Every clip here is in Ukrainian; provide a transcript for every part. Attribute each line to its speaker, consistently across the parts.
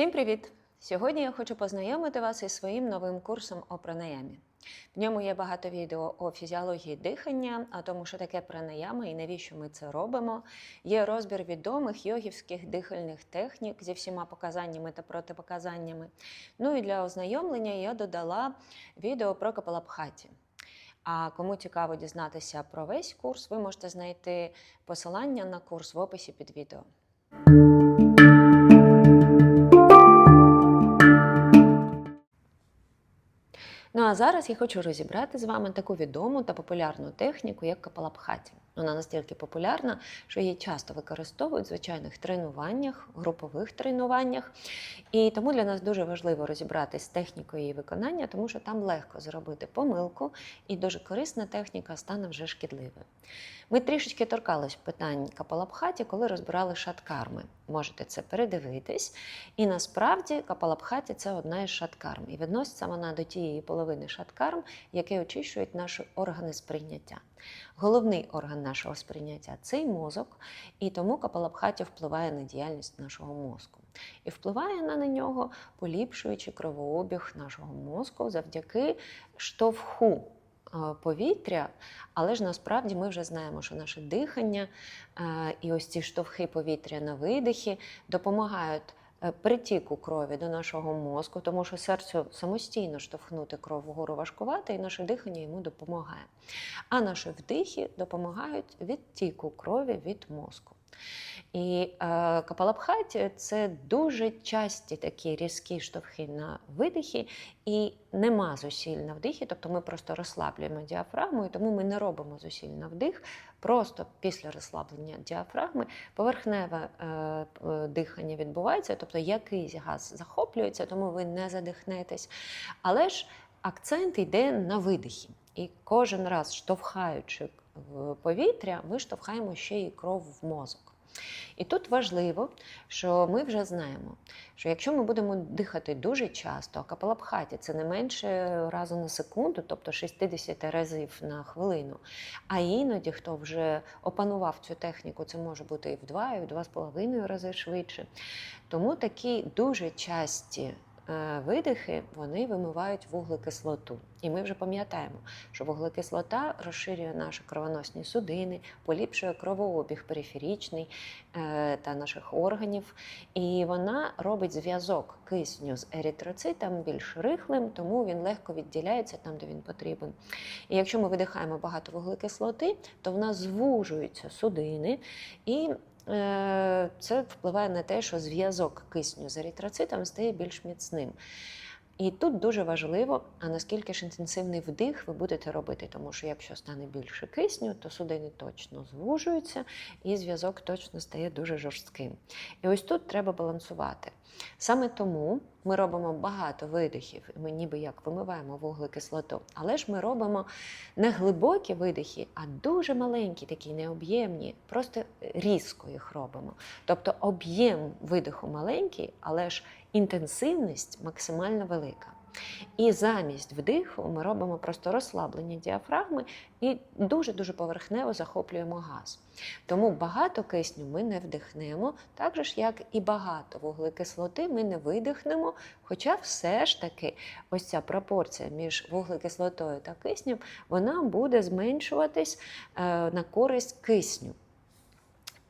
Speaker 1: Всім привіт! Сьогодні я хочу познайомити вас із своїм новим курсом о пранаямі. В ньому є багато відео о фізіології дихання, а тому, що таке пранаяма і навіщо ми це робимо. Є розбір відомих йогівських дихальних технік зі всіма показаннями та протипоказаннями. Ну і для ознайомлення я додала відео про капалабхаті. А кому цікаво дізнатися про весь курс, ви можете знайти посилання на курс в описі під відео. Ну а зараз я хочу розібрати з вами таку відому та популярну техніку, як капалабхаті. Вона настільки популярна, що її часто використовують в звичайних тренуваннях, групових тренуваннях. І тому для нас дуже важливо розібратись з технікою її виконання, тому що там легко зробити помилку, і дуже корисна техніка стане вже шкідливою. Ми трішечки торкались питань капалабхаті, коли розбирали шаткарми. Можете це передивитись. І насправді капалабхаті це одна із шаткарм. І відноситься вона до тієї половини шаткарм, які очищують наші органи сприйняття. Головний орган нашого сприйняття цей мозок, і тому капалабхаті впливає на діяльність нашого мозку. І впливає на нього, поліпшуючи кровообіг нашого мозку завдяки штовху повітря, але ж насправді ми вже знаємо, що наше дихання і ось ці штовхи повітря на видихи допомагають. Е, Притіку крові до нашого мозку, тому що серцю самостійно штовхнути кров вгору важкувати, і наше дихання йому допомагає. А наші вдихи допомагають відтіку крові від мозку. І е, капалабхаті це дуже часті такі різкі штовхи на видихи, і нема зусиль на вдихі, тобто ми просто розслаблюємо діафрагму, і тому ми не робимо зусиль на вдих. Просто після розслаблення діафрагми поверхневе е, дихання відбувається, тобто якийсь газ захоплюється, тому ви не задихнетесь. Але ж акцент йде на видихі. І кожен раз штовхаючи в повітря, ми штовхаємо ще й кров в мозок. І тут важливо, що ми вже знаємо, що якщо ми будемо дихати дуже часто, а капалабхаті це не менше разу на секунду, тобто 60 разів на хвилину. А іноді, хто вже опанував цю техніку, це може бути і в 2, і в 2,5 рази швидше. Тому такі дуже часті видихи вони вимивають вуглекислоту. І ми вже пам'ятаємо, що вуглекислота розширює наші кровоносні судини, поліпшує кровообіг периферічний е, та наших органів. І вона робить зв'язок кисню з еритроцитом більш рихлим, тому він легко відділяється там, де він потрібен. І якщо ми видихаємо багато вуглекислоти, то в нас звужуються судини і е, це впливає на те, що зв'язок кисню з еритроцитом стає більш міцним. І тут дуже важливо, а наскільки ж інтенсивний вдих ви будете робити, тому що якщо стане більше кисню, то судини точно звужуються і зв'язок точно стає дуже жорстким. І ось тут треба балансувати. Саме тому ми робимо багато видихів, ми ніби як вимиваємо вуглекислоту, але ж ми робимо не глибокі видихи, а дуже маленькі, такі необ'ємні, просто різко їх робимо. Тобто об'єм видиху маленький, але ж інтенсивність максимально велика. І замість вдиху ми робимо просто розслаблення діафрагми і дуже-дуже поверхнево захоплюємо газ. Тому багато кисню ми не вдихнемо, так же ж, як і багато вуглекислоти ми не видихнемо. Хоча все ж таки ось ця пропорція між вуглекислотою та киснем вона буде зменшуватись е, на користь кисню.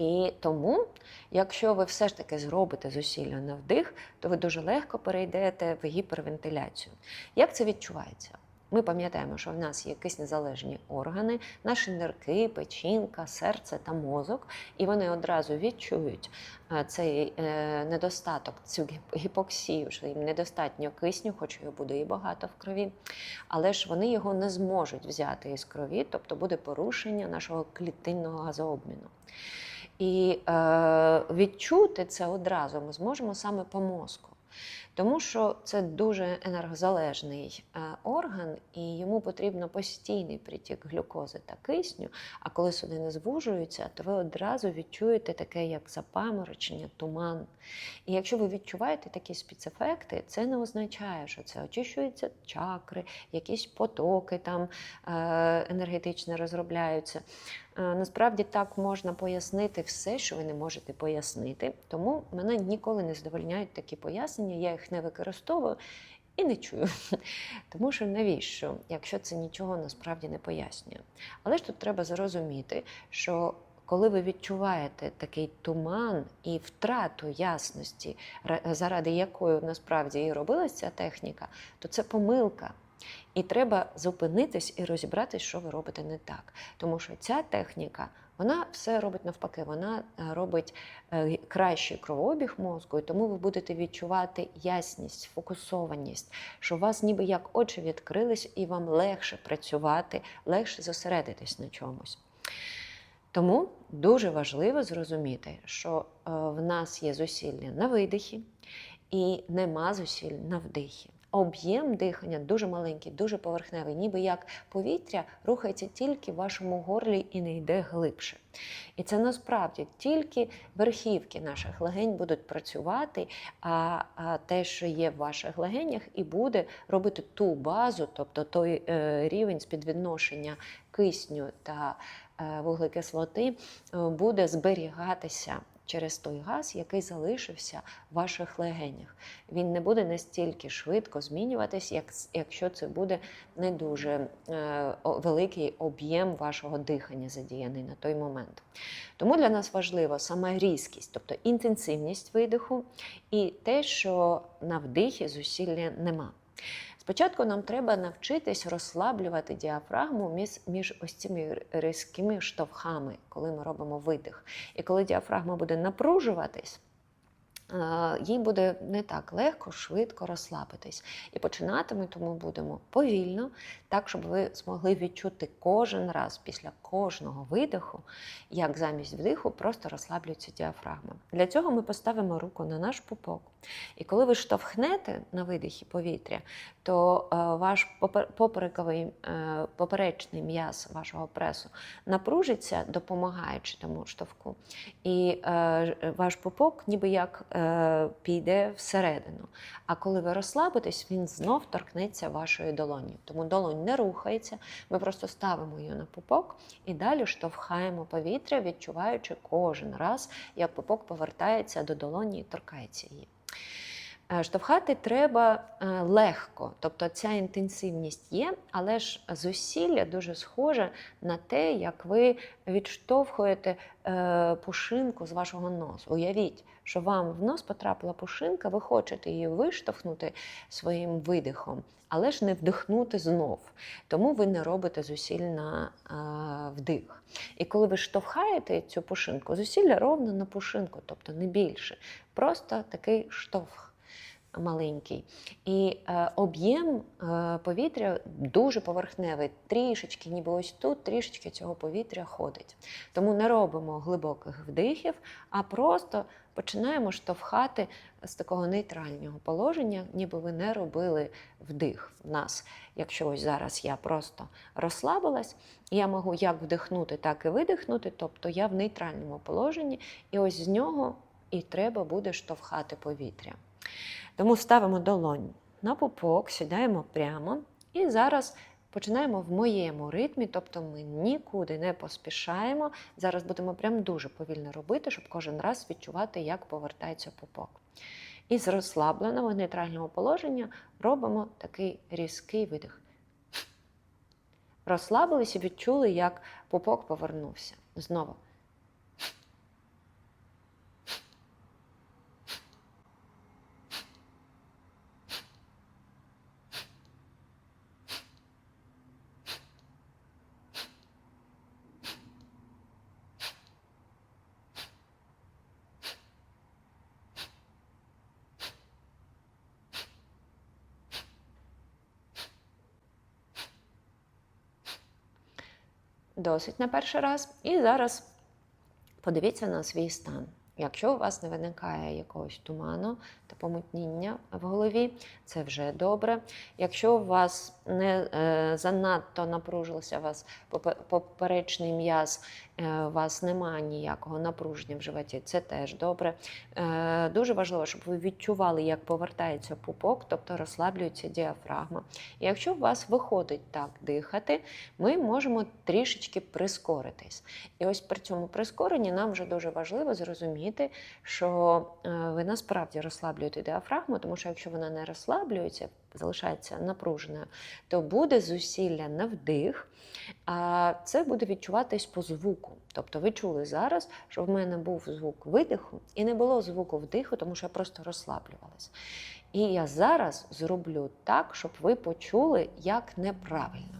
Speaker 1: І тому, якщо ви все ж таки зробите зусилля на вдих, то ви дуже легко перейдете в гіпервентиляцію. Як це відчувається? Ми пам'ятаємо, що в нас є киснезалежні органи, наші нирки, печінка, серце та мозок, і вони одразу відчують е, цей е, недостаток, цю гіпоксію, що їм недостатньо кисню, хоч його буде і багато в крові. Але ж вони його не зможуть взяти із крові, тобто буде порушення нашого клітинного газообміну. І е, відчути це одразу ми зможемо саме по мозку. Тому що це дуже енергозалежний е, орган, і йому потрібно постійний притік глюкози та кисню. А коли судини звужуються, то ви одразу відчуєте таке, як запаморочення, туман. І якщо ви відчуваєте такі спецефекти, це не означає, що це очищуються чакри, якісь потоки там е, енергетичні розробляються. Е, Насправді так можна пояснити все, що ви не можете пояснити. Тому мене ніколи не задовольняють такі пояснення, я їх не використовую і не чую. Тому що навіщо, якщо це нічого насправді не пояснює. Але ж тут треба зрозуміти, що коли ви відчуваєте такий туман і втрату ясності, заради якої насправді і робилася ця техніка, то це помилка. І треба зупинитись і розібратись, що ви робите не так. Тому що ця техніка, вона все робить навпаки, вона е, робить е, кращий кровообіг мозку, і тому ви будете відчувати ясність, фокусованість, що у вас ніби як очі відкрились, і вам легше працювати, легше зосередитись на чомусь. Тому дуже важливо зрозуміти, що е, в нас є зусилля на видихі і нема зусиль на вдихі. Об'єм дихання дуже маленький, дуже поверхневий, ніби як повітря рухається тільки в вашому горлі і не йде глибше. І це насправді тільки верхівки наших легень будуть працювати, а, а те, що є в ваших легенях, і буде робити ту базу, тобто той е, рівень співвідношення кисню та е, вуглекислоти, е, буде зберігатися через той газ, який залишився в ваших легенях. Він не буде настільки швидко змінюватись, як, якщо це буде не дуже е, великий об'єм вашого дихання задіяний на той момент. Тому для нас важливо саме різкість, тобто інтенсивність видиху, і те, що на вдихі зусилля нема. Спочатку нам треба навчитись розслаблювати діафрагму між, між ось цими різкими штовхами, коли ми робимо видих. І коли діафрагма буде напружуватись, їй буде не так легко, швидко розслабитись. І починати ми тому будемо повільно, так, щоб ви змогли відчути кожен раз після кожного видиху, як замість вдиху просто розслаблюється діафрагма. Для цього ми поставимо руку на наш пупок. І коли ви штовхнете на видихі повітря, то е, ваш попер- поперековий е, поперечний м'яз вашого пресу напружиться, допомагаючи тому штовху. І е, ваш пупок ніби як е, піде всередину. А коли ви розслабитесь, він знов торкнеться вашої долоні. Тому долонь не рухається, ми просто ставимо її на пупок і далі штовхаємо повітря, відчуваючи кожен раз, як пупок повертається до долоні і торкається її. Е, Штовхати треба е, легко, тобто ця інтенсивність є, але ж зусилля дуже схоже на те, як ви відштовхуєте е, пушинку з вашого носу. Уявіть, що вам в нос потрапила пушинка, ви хочете її виштовхнути своїм видихом, але ж не вдихнути знов. Тому ви не робите зусиль на вдих. І коли ви штовхаєте цю пушинку, зусилля ровно на пушинку, тобто не більше. Просто такий штовх маленький. І е, об'єм е, повітря дуже поверхневий, трішечки, ніби ось тут трішечки цього повітря ходить. Тому не робимо глибоких вдихів, а просто починаємо штовхати з такого нейтрального положення, ніби ви не робили вдих в нас. Якщо ось зараз я просто розслабилась, я можу як вдихнути, так і видихнути, тобто я в нейтральному положенні, і ось з нього і треба буде штовхати повітря. Тому ставимо долонь на пупок, сідаємо прямо і зараз починаємо в моєму ритмі, тобто ми нікуди не поспішаємо. Зараз будемо прям дуже повільно робити, щоб кожен раз відчувати, як повертається пупок. І з розслабленого нейтрального положення робимо такий різкий видих. Розслабились і відчули, як пупок повернувся. Знову. Досить на перший раз. І зараз подивіться на свій стан. Якщо у вас не виникає якогось туману та помутніння в голові, це вже добре. Якщо у вас не е, занадто напружилося вас поперечний м'яз, е, у вас немає ніякого напруження в животі, це теж добре. Е, дуже важливо, щоб ви відчували, як повертається пупок, тобто розслаблюється діафрагма. І якщо у вас виходить так дихати, ми можемо трішечки прискоритись. І ось при цьому прискоренні нам вже дуже важливо зрозуміти, що е, ви насправді розслаблюєте діафрагму, тому що якщо вона не розслаблюється, залишається напруженою, то буде зусилля на вдих, а це буде відчуватись по звуку. Тобто ви чули зараз, що в мене був звук видиху і не було звуку вдиху, тому що я просто розслаблювалась. І я зараз зроблю так, щоб ви почули, як неправильно.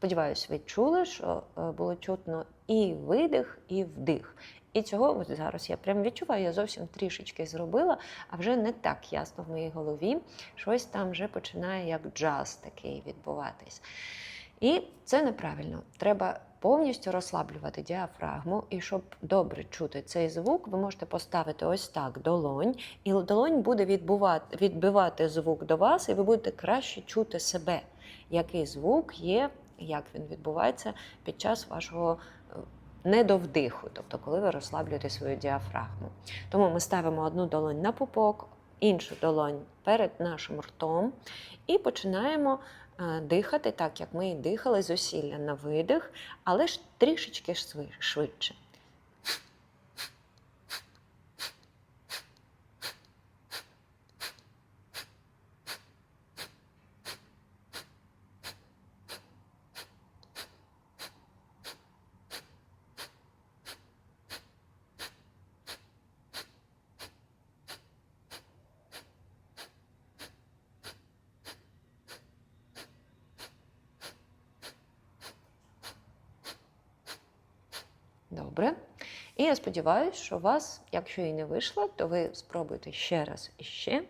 Speaker 1: Сподіваюсь, ви чули, що е, було чутно і видих, і вдих. І цього от зараз я прям відчуваю, я зовсім трішечки зробила, а вже не так ясно в моїй голові. Щось там вже починає як джаз такий відбуватись. І це неправильно. Треба повністю розслаблювати діафрагму. І щоб добре чути цей звук, ви можете поставити ось так долонь, і долонь буде відбувати, відбивати звук до вас, і ви будете краще чути себе, який звук є, як він відбувається під час вашого е, недовдиху, тобто коли ви розслаблюєте свою діафрагму. Тому ми ставимо одну долонь на пупок, іншу долонь перед нашим ртом і починаємо е, дихати так, як ми і дихали, зусилля на видих, але ж трішечки швидше. Добре. І я сподіваюся, що у вас, якщо і не вийшло, то ви спробуйте ще раз і ще.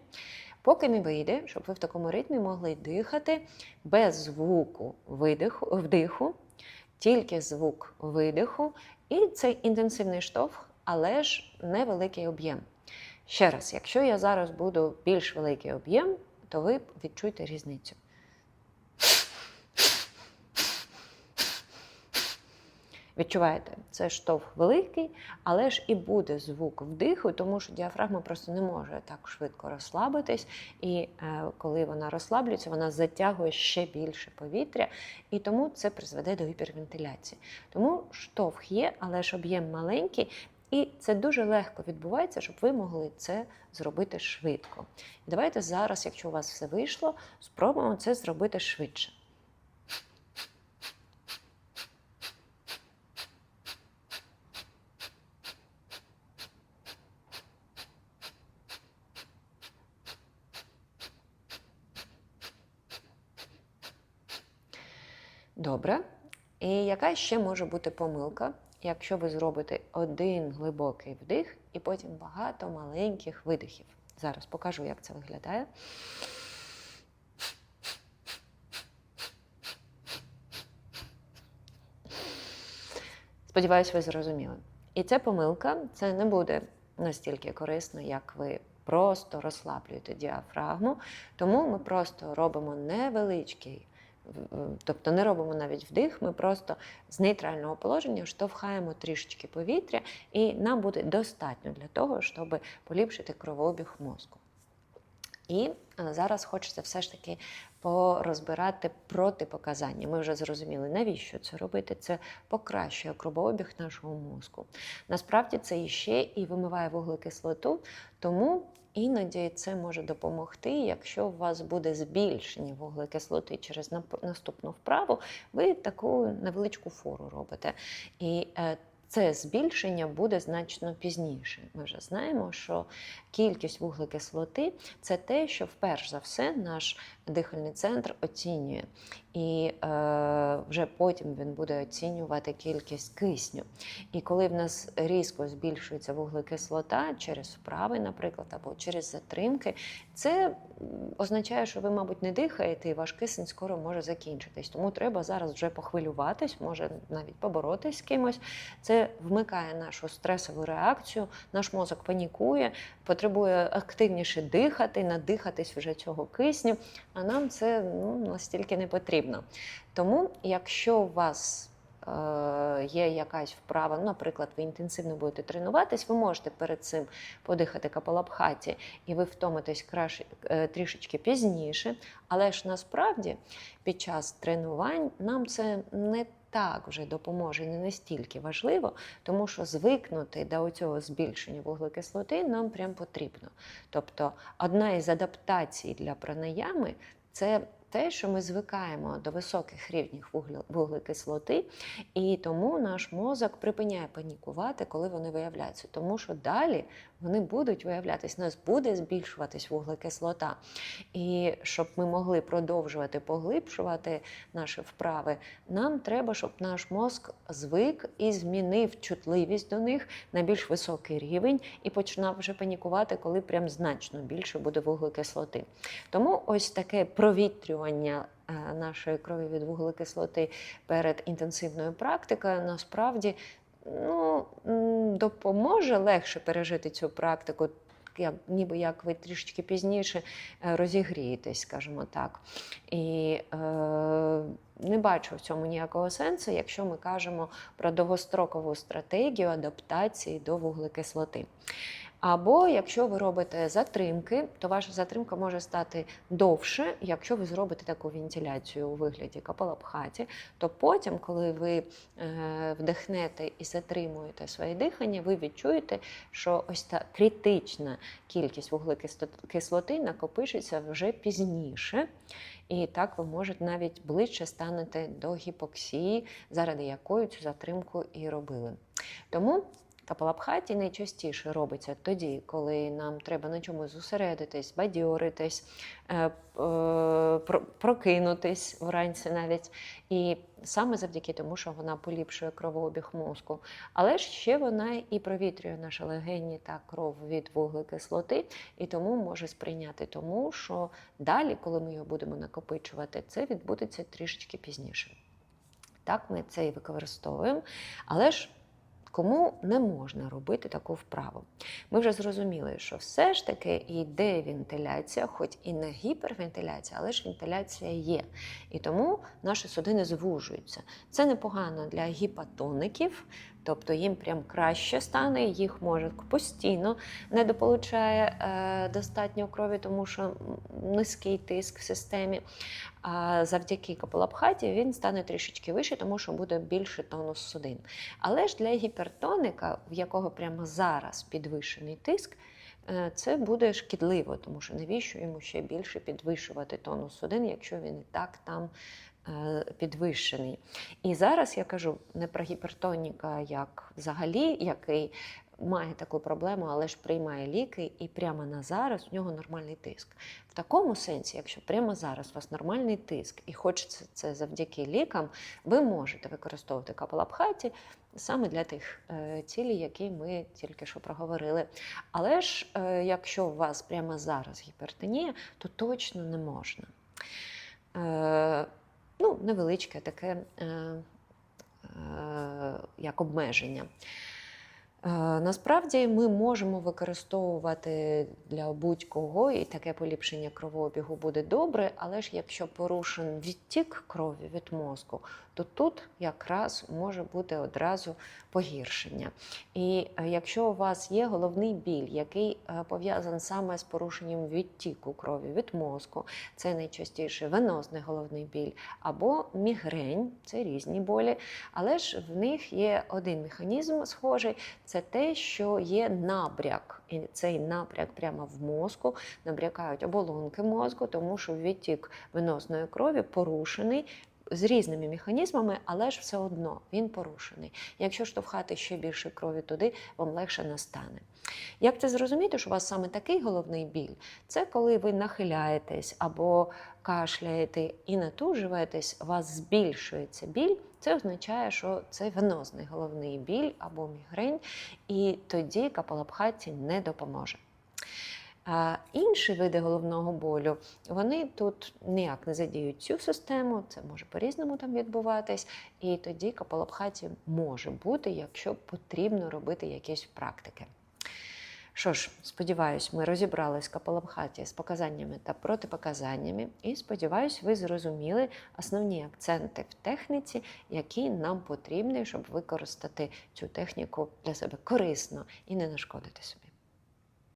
Speaker 1: Поки не вийде, щоб ви в такому ритмі могли дихати без звуку видиху, вдиху, тільки звук видиху. І цей інтенсивний штовх, але ж невеликий об'єм. Ще раз, якщо я зараз буду більш великий об'єм, то ви відчуєте різницю. Відчуваєте, це штовх великий, але ж і буде звук вдиху, тому що діафрагма просто не може так швидко розслабитись. І е, коли вона розслаблюється, вона затягує ще більше повітря, і тому це призведе до гіпервентиляції. Тому штовх є, але ж об'єм маленький. І це дуже легко відбувається, щоб ви могли це зробити швидко. І давайте зараз, якщо у вас все вийшло, спробуємо це зробити швидше. Добре. І яка ще може бути помилка, якщо ви зробите один глибокий вдих і потім багато маленьких видихів? Зараз покажу, як це виглядає. Сподіваюсь, ви зрозуміли. І ця помилка це не буде настільки корисно, як ви просто розслаблюєте діафрагму. Тому ми просто робимо невеличкий, тобто не робимо навіть вдих, ми просто з нейтрального положення штовхаємо трішечки повітря, і нам буде достатньо для того, щоб поліпшити кровообіг мозку. І е, зараз хочеться все ж таки порозбирати протипоказання. Ми вже зрозуміли, навіщо це робити. Це покращує кровообіг нашого мозку. Насправді це іще і вимиває вуглекислоту, тому іноді це може допомогти, якщо у вас буде збільшення вуглекислоти через наступну вправу, ви таку невеличку фору робите. І е, це збільшення буде значно пізніше. Ми вже знаємо, що кількість вуглекислоти це те, що вперш за все наш дихальний центр оцінює. І е, вже потім він буде оцінювати кількість кисню. І коли в нас різко збільшується вуглекислота через вправи, наприклад, або через затримки, це означає, що ви, мабуть, не дихаєте, і ваш кисень скоро може закінчитись. Тому треба зараз вже похвилюватись, може навіть поборотись з кимось. Це вмикає нашу стресову реакцію, наш мозок панікує, потребує активніше дихати, надихатись вже цього кисню. А нам це ну, настільки не потрібно. Тому, якщо у вас е, є якась вправа, ну, наприклад, ви інтенсивно будете тренуватись, ви можете перед цим подихати капалабхаті, і ви втомитесь краще, е, трішечки пізніше. Але ж насправді під час тренувань нам це не так вже допоможе, не настільки важливо, тому що звикнути до цього збільшення вуглекислоти нам прям потрібно. Тобто, одна із адаптацій для пранаями це те, що ми звикаємо до високих рівнів вуглекислоти, і тому наш мозок припиняє панікувати, коли вони виявляються. Тому що далі вони будуть виявлятися, у нас буде збільшуватись вуглекислота. І щоб ми могли продовжувати поглибшувати наші вправи, нам треба, щоб наш мозк звик і змінив чутливість до них на більш високий рівень і починав вже панікувати, коли прям значно більше буде вуглекислоти. Тому ось таке провітрювання е, нашої крові від вуглекислоти перед інтенсивною практикою насправді ну, допоможе легше пережити цю практику. Як, ніби як ви трішечки пізніше е, розігрієтесь, скажімо так. І е, не бачу в цьому ніякого сенсу, якщо ми кажемо про довгострокову стратегію адаптації до вуглекислоти. Або якщо ви робите затримки, то ваша затримка може стати довше, якщо ви зробите таку вентиляцію у вигляді капалабхаті, то потім, коли ви е, вдихнете і затримуєте своє дихання, ви відчуєте, що ось та критична кількість вуглекислоти накопичиться вже пізніше. І так ви можете навіть ближче станете до гіпоксії, заради якої цю затримку і робили. Тому Капалабхаті найчастіше робиться тоді, коли нам треба на чомусь зосередитись, бадьоритись, е, е, про- прокинутись вранці навіть. І саме завдяки тому, що вона поліпшує кровообіг мозку. Але ж ще вона і провітрює наші легені та кров від вуглекислоти, і тому може сприйняти тому, що далі, коли ми його будемо накопичувати, це відбудеться трішечки пізніше. Так, ми це і використовуємо. Але ж кому не можна робити таку вправу? Ми вже зрозуміли, що все ж таки йде вентиляція, хоч і не гіпервентиляція, але ж вентиляція є. І тому наші судини звужуються. Це непогано для гіпотоників, тобто їм прям краще стане, їх мозок постійно недополучає е, достатньо крові, тому що низький тиск в системі. А завдяки капалабхаті він стане трішечки вище, тому що буде більше тонус судин. Але ж для гіпертоника, в якого прямо зараз підвищений тиск, е, це буде шкідливо, тому що навіщо йому ще більше підвищувати тонус судин, якщо він і так там підвищений. І зараз я кажу не про гіпертоніка як взагалі, який має таку проблему, але ж приймає ліки, і прямо на зараз у нього нормальний тиск. В такому сенсі, якщо прямо зараз у вас нормальний тиск і хочеться це завдяки лікам, ви можете використовувати капалабхаті саме для тих е, цілей, які ми тільки що проговорили. Але ж е, якщо у вас прямо зараз гіпертонія, то точно не можна. Ну, невеличке таке е, е, як обмеження. Е, Насправді ми можемо використовувати для будь-кого, і таке поліпшення кровообігу буде добре, але ж якщо порушен відтік крові від мозку, то тут якраз може бути одразу погіршення. І е, якщо у вас є головний біль, який е, пов'язаний саме з порушенням відтіку крові від мозку, це найчастіше венозний головний біль або мігрень, це різні болі, але ж в них є один механізм схожий це те, що є набряк. І цей набряк прямо в мозку набрякають оболонки мозку, тому що відтік венозної крові порушений. З різними механізмами, але ж все одно він порушений. Якщо штовхати ще більше крові туди, вам легше не стане. Як це зрозуміти, що у вас саме такий головний біль? Це коли ви нахиляєтесь або кашляєте і натужуєтесь, у вас збільшується біль. Це означає, що це венозний головний біль або мігрень, і тоді капалабхаті не допоможе. А інші види головного болю вони тут ніяк не задіють цю систему, це може по-різному там відбуватись. І тоді капалабхаті може бути, якщо потрібно робити якісь практики. Що ж, сподіваюсь, ми розібрались в капалабхаті з показаннями та протипоказаннями, і сподіваюсь, ви зрозуміли основні акценти в техніці, які нам потрібні, щоб використати цю техніку для себе корисно і не нашкодити собі.